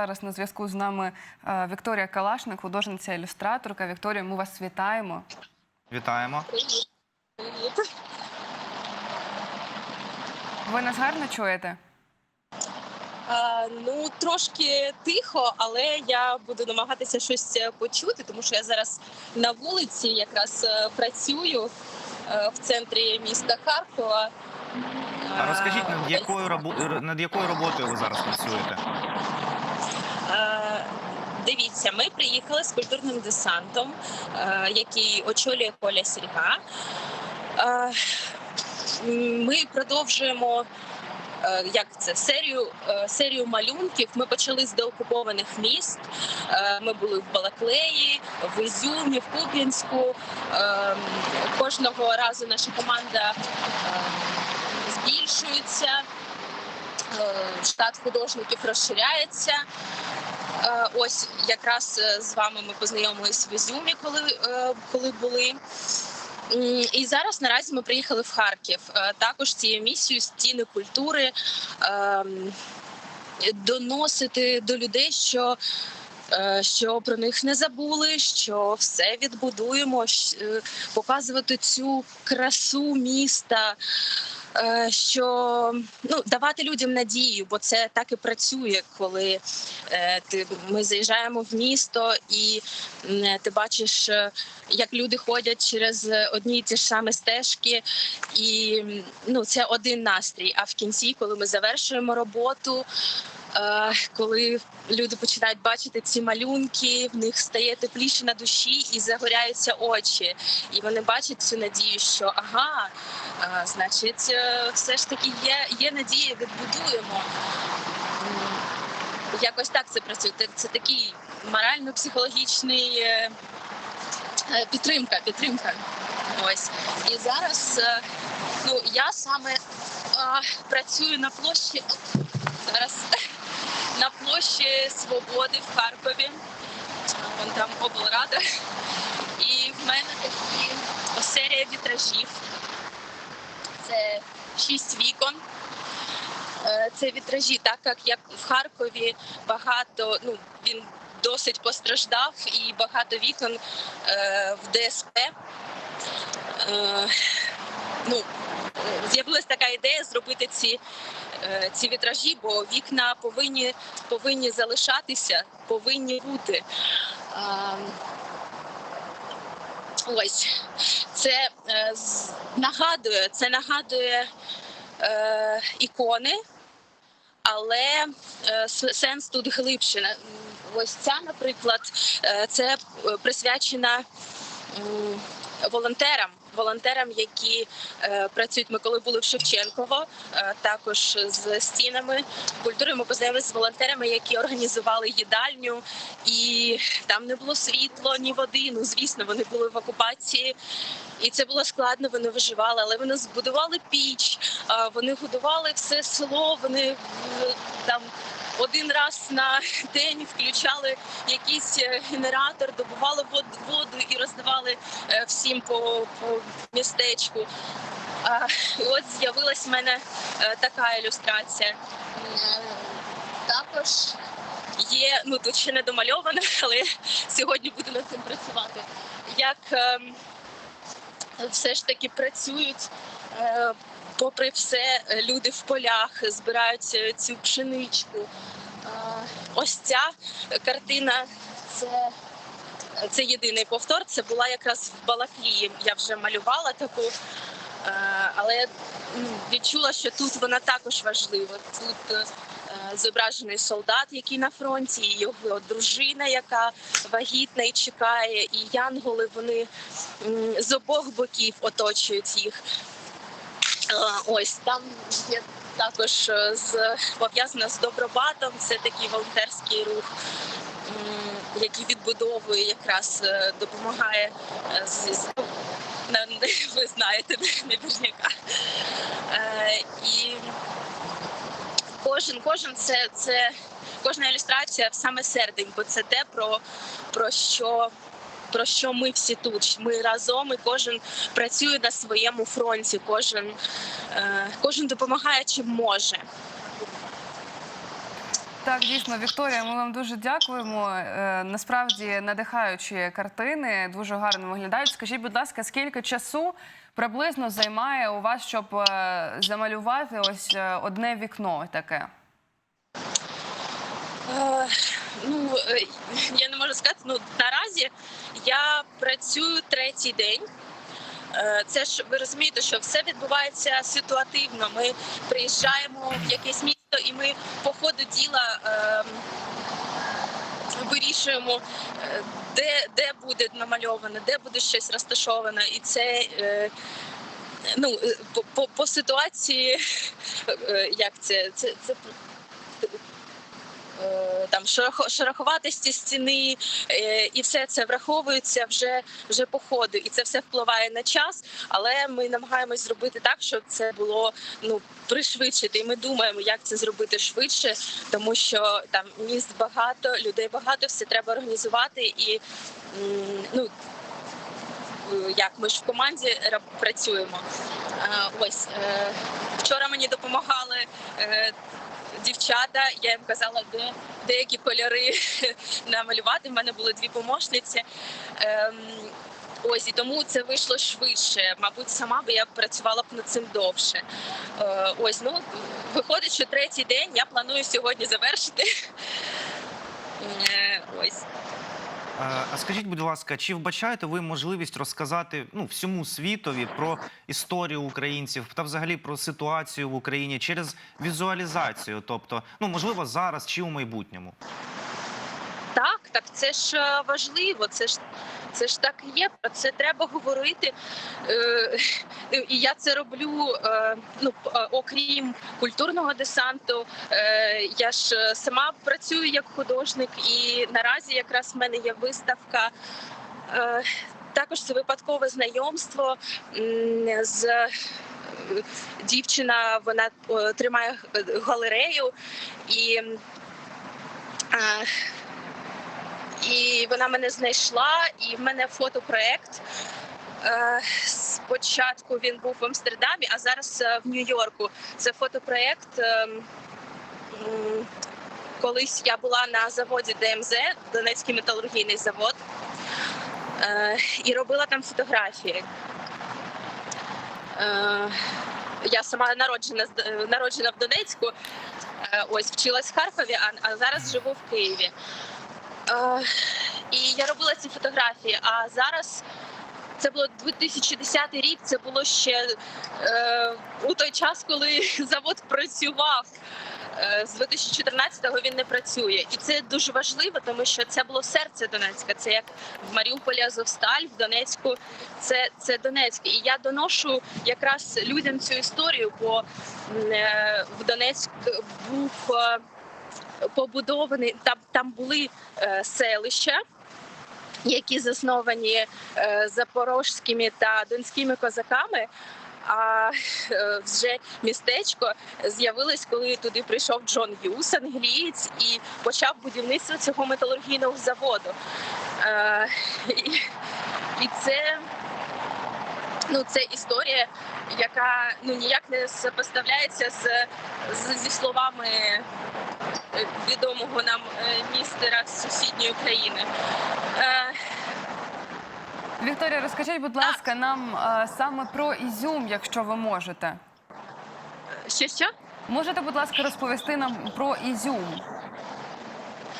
зараз на зв'язку з нами е, Вікторія Калашник, художниця ілюстраторка. Вікторія, ми вас вітаємо. Вітаємо. Привіт. Ви нас гарно чуєте? А, ну трошки тихо, але я буду намагатися щось е, почути, тому що я зараз на вулиці якраз е, працюю е, в центрі міста Харкова. А розкажіть, над якою над якою роботою ви зараз працюєте? Е, Дивіться, ми приїхали з культурним десантом, е, який очолює Коля Сільга. Е, Ми продовжуємо. Як це серію серію малюнків? Ми почали з деокупованих міст. Ми були в Балаклеї, в Ізюмі, в Куп'янську. Кожного разу наша команда збільшується, штат художників розширяється. Е, Ось якраз е, з вами ми познайомились в Ізюмі, коли, е, коли були. І зараз наразі ми приїхали в Харків. Також цією місією стіни культури ем, доносити до людей, що. Що про них не забули, що все відбудуємо, показувати цю красу міста, що ну давати людям надію, бо це так і працює, коли е, ми заїжджаємо в місто, і ти бачиш, е, як люди ходять через е, одні й ті ж самі стежки, і ну це один настрій. А в кінці, коли ми завершуємо роботу. Е, Коли люди починають бачити ці малюнки, в них стає тепліше на душі і загоряються очі, і вони бачать цю надію, що ага, значить, е, все ж таки є, є надія, відбудуємо. Якось так це працює. Це- такий морально-психологічний е, е, підтримка. Підтримка. Ось. І зараз е, ну, я саме а, працюю на площі. Зараз на площі Свободи в Харкові. Вон там облрада. І в мене такі серія вітражів. Це шість вікон. Е, Це вітражі, так як як в Харкові багато, ну він досить постраждав, і багато вікон е, в ДСП. Е, ну, з'явилася така ідея зробити ці, е, ці вітражі, бо вікна повинні, повинні залишатися, повинні бути. Ось це е, нагадує, це нагадує е, ікони, але сенс тут глибше. Ось ця, наприклад, це присвячена волонтерам. Волонтерам, які е, працюють, ми коли були в Шевченково, е, також з стінами культури. Ми познайомилися з волонтерами, які організували їдальню, і там не було світло, ні води. Ну звісно, вони були в окупації, і це було складно. Вони виживали, але вони збудували піч, е, вони годували все село. Вони там один раз на день включали якийсь е, генератор, добували вод- воду і роздавали е, всім по, по містечку. А, і от з'явилась в мене е, така ілюстрація. Також є, ну тут ще не домальовано, але сьогодні буду над цим працювати. Як ем, все ж таки працюють. Попри все, е, люди в полях збирають е, цю пшеничку. Е, Ось ця картина це, це єдиний повтор. Це була якраз в Балаклії. Я вже малювала таку, але ну, відчула, що тут вона також важлива. Тут зображений солдат, який на фронті, і його дружина, яка вагітна і чекає, і янголи вони з обох боків оточують їх. Е, Ось там є також е, з пов'язана з Добробатом. Це такий волонтерський рух, який відбудовує якраз е, допомагає з. ну, ви знаєте наверняка. Е, І кожен, кожен це, це кожна ілюстрація в саме серденько. Це те, про, про що. Про що ми всі тут? Ми разом і кожен працює на своєму фронті, кожен, е, кожен допомагає чим може. Так, дійсно, Вікторія, ми вам дуже дякуємо. Е, Насправді надихаючі картини, дуже гарно виглядають. Скажіть, будь ласка, скільки часу приблизно займає у вас, щоб е, замалювати ось одне вікно таке? Е, Ну, е, я не можу сказати. Ну наразі я працюю третій день. Е, Це ж ви розумієте, що все відбувається ситуативно. Ми приїжджаємо в якесь місто, і ми по ходу діла ем, вирішуємо, е, де, де буде намальовано, де буде щось розташовано, і це. е, Ну, по, по, по ситуації, як це, це, це там шерохо- шероховатості стіни, е, і все це враховується вже, вже по ходу, і це все впливає на час. Але ми намагаємось зробити так, щоб це було ну пришвидшити. І ми думаємо, як це зробити швидше, тому що там міст багато, людей багато, все треба організувати і ну. е, Як ми ж в команді ра- працюємо? Е, Ось е, вчора мені допомагали е, дівчата. Я їм казала, де деякі кольори намалювати. В мене були дві помощниці. Ем, Ось і тому це вийшло швидше. Мабуть, сама би я працювала б над цим довше. Е, ось ну виходить, що третій день я планую сьогодні завершити. Е, ось. А скажіть, будь ласка, чи вбачаєте ви можливість розказати ну, всьому світові про історію українців та взагалі про ситуацію в Україні через візуалізацію? Тобто, ну можливо, зараз чи у майбутньому? Так, так це ж е, важливо. Це ж це ж так є. Про це треба говорити. Е, і я це роблю. е, Ну е, окрім культурного десанту. Я ж сама працюю як художник, і наразі якраз в мене є виставка. Також це випадкове знайомство з дівчина. Вона тримає галерею і. І вона мене знайшла, і в мене фотопроект. Е, Спочатку він був в Амстердамі, а зараз е, в Нью-Йорку. Це фотопроект. е, Колись я була на заводі ДМЗ, Донецький металургійний завод, е, і робила там фотографії. Я сама народжена народжена в Донецьку, ось вчилась в Харкові, а зараз живу в Києві. Е, І я робила ці фотографії. А зараз це було 2010 рік. Це було ще е, у той час, коли завод працював. Е, З 2014-го він не працює, і це дуже важливо, тому що це було серце Донецька. Це як в Маріуполі Азовсталь, в Донецьку. Це, це Донецьк. І я доношу якраз людям цю історію, бо е, в Донецьк був побудований там. Там були е, селища, які засновані е, запорожськими та донськими козаками. А е, вже містечко з'явилось, коли туди прийшов Джон Юс, англієць, і почав будівництво цього металургійного заводу. І, це, ну, це історія, яка ну ніяк не сопоставляється з, з зі словами відомого нам е, містера з сусідньої країни. Е, Вікторія, розкажіть, будь ласка, нам е, саме про Ізюм, якщо ви можете. Що що? Можете, будь ласка, розповісти нам про Ізюм?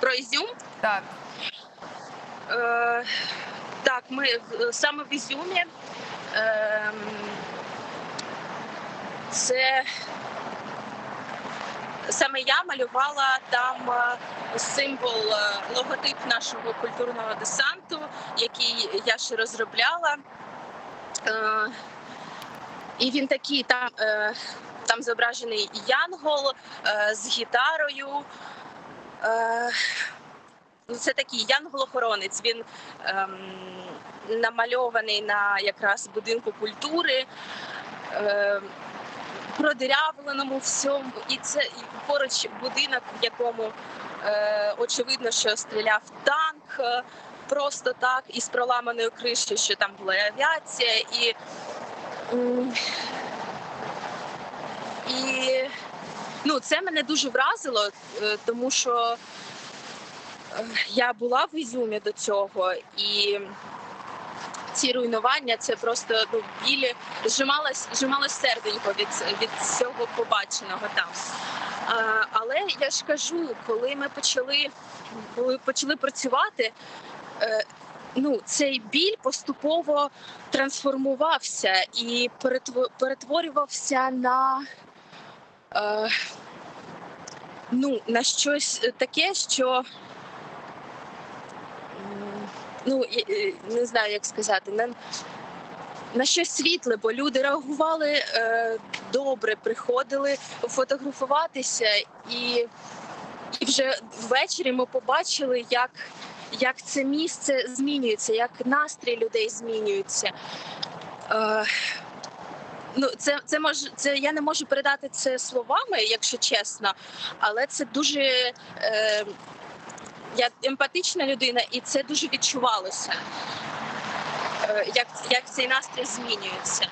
Про Ізюм? Так. Е, так, ми саме в Ізюмі. Е, це саме я малювала там е, символ, е, логотип нашого культурного десанту, який я ще розробляла. Е, і він такий, там, там зображений янгол з гітарою. Ну, це такий янгол-охоронець. Він ем, намальований на якраз будинку культури, продирявленому всьому. І це поруч будинок, в якому е, очевидно, що стріляв танк. е, Просто так, із проламаною кришею, що там була авіація, і, і ну це мене дуже вразило, е, тому що е, я була в Ізюмі до цього, і ці руйнування це просто ну, білі, зжималось, зжималось серденько від, від цього побаченого там. А, але я ж кажу, коли ми почали, коли почали працювати, е, ну, цей біль поступово трансформувався і перетворювався на, е, ну, на щось таке, що ну, не знаю, як сказати, на, на щось світле, бо люди реагували е, добре, приходили фотографуватися, і, і вже ввечері ми побачили, як, як це місце змінюється, як настрій людей змінюється. Е, ну, це, це може, це я не можу передати це словами, якщо чесно, але це дуже. Е, я емпатична людина, і це дуже відчувалося, е, як, як цей настрій змінюється.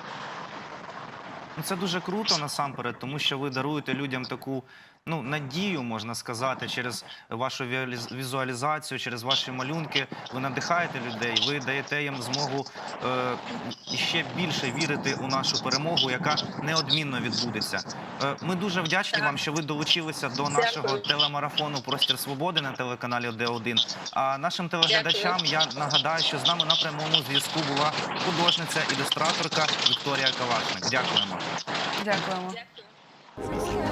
Ну, Це дуже круто насамперед, тому що ви даруєте людям таку ну надію, можна сказати, через вашу візуалізацію, через ваші малюнки. Ви надихаєте людей, ви даєте їм змогу е, ще більше вірити у нашу перемогу, яка неодмінно відбудеться. Е, ми дуже вдячні Так. вам, що ви долучилися до Дякую. нашого телемарафону Простір свободи на телеканалі Д1. А нашим телеглядачам я нагадаю, що з нами на прямому зв'язку була художниця ілюстраторка Вікторія Калашник. Дякуємо. Дякуємо. Дякую.